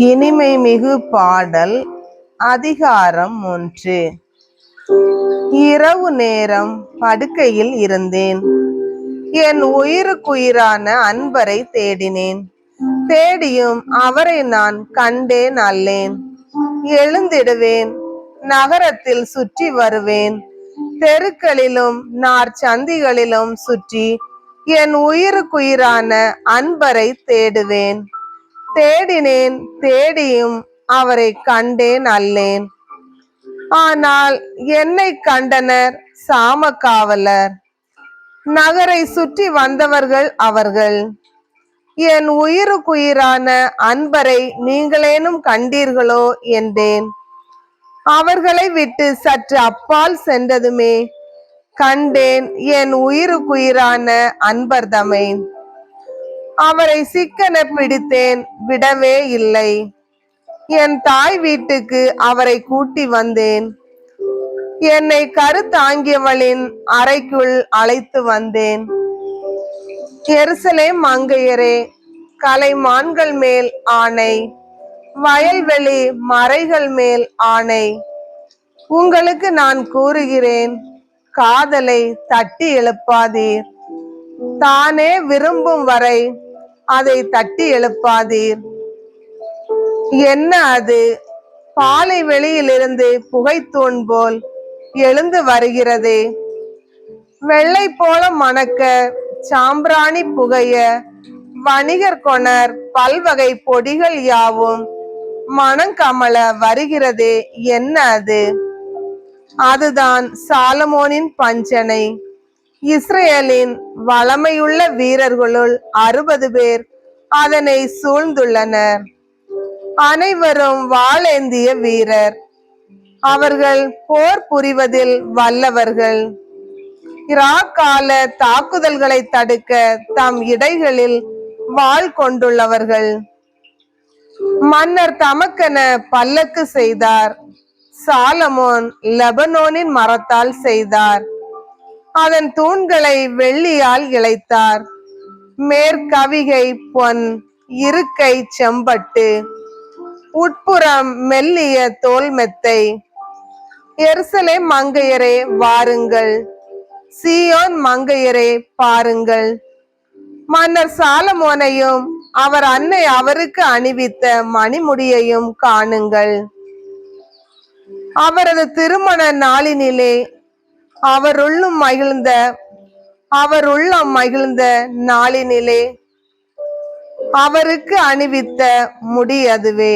இனிமை மிகு பாடல் அதிகாரம் ஒன்று. இரவு நேரம் படுக்கையில் இருந்தேன். என் உயிருக்குயிரான அன்பரை தேடினேன். தேடியும் அவரை நான் கண்டேன் அல்லேன். எழுந்திடுவேன் நகரத்தில் சுற்றி வருவேன். தெருக்களிலும் நார் சந்திகளிலும் சுற்றி என் உயிருக்குயிரான அன்பரை தேடுவேன். தேடினேன் தேடியும் அவரை கண்டேன் அல்லேன். ஆனால் என்னை கண்டனர் சாம காவலர் நகரை சுற்றி வந்தவர்கள் அவர்கள். என் உயிருக்குயிரான அன்பரை நீங்களேனும் கண்டீர்களோ என்றேன். அவர்களை விட்டு சற்று அப்பால் சென்றதுமே கண்டேன் என் உயிருக்குயிரான அன்பர்தமை அவரை சிக்கன பிடித்தேன் விடவே இல்லை. என் தாய் வீட்டுக்கு அவரை கூட்டி வந்தேன். என்னை கருத்தாங்கியவளின் அறைக்குள் அழைத்து வந்தேன். எருசலேம் மங்கையரே கலைமான்கள் மேல் ஆணை வயல்வெளி மறைகள் மேல் ஆணை. உங்களுக்கு நான் கூறுகிறேன் காதலை தட்டி எழுப்பாதீர். தானே விரும்பும் வரை அதை தட்டி எழுப்பாதீர். என்ன அது? பாலை வெளியிலிருந்து புகைத்தூண் போல் எழுந்து வருகிறதே. வெள்ளை போல மணக்க சாம்பிராணி புகைய வணிகர் கொணர் பல்வகை பொடிகள் யாவும் மணங்கமல வருகிறதே. என்ன அது? அதுதான் சாலமோனின் பஞ்சனை. இஸ்ரேலின் வளமையுள்ள வீரர்களுள் அறுபது பேர் அதனை சூழ்ந்துள்ளனர். அனைவரும் வாளேந்திய வீரர். அவர்கள் போர் புரிவதில் வல்லவர்கள். இராக்கால தாக்குதல்களை தடுக்க தம் இடைகளில் வாள் கொண்டுள்ளவர்கள். மன்னர் தமக்கென பல்லக்கு செய்தார். சாலமோன் லெபனோனின் மரத்தால் செய்தார். அதன் தூண்களை வெள்ளியால் இழைத்தார். மேற்கவிகை பொன் இருக்கை செம்பட்டு உட்புறம் மெல்லிய தோல் மெத்தை. எருசலே மங்கையரே வாருங்கள். சியோன் மங்கையரே பாருங்கள். மன்னர் சாலமோனையும் அவர் அன்னை அவருக்கு அணிவித்த மணிமுடியையும் காணுங்கள். அவரது திருமண நாளினிலே அவருள்ளும் மகிழ்ந்த அவருள்ளம் மகிழ்ந்த நாளினிலே அவருக்கு அணிவித்த முடி அதுவே.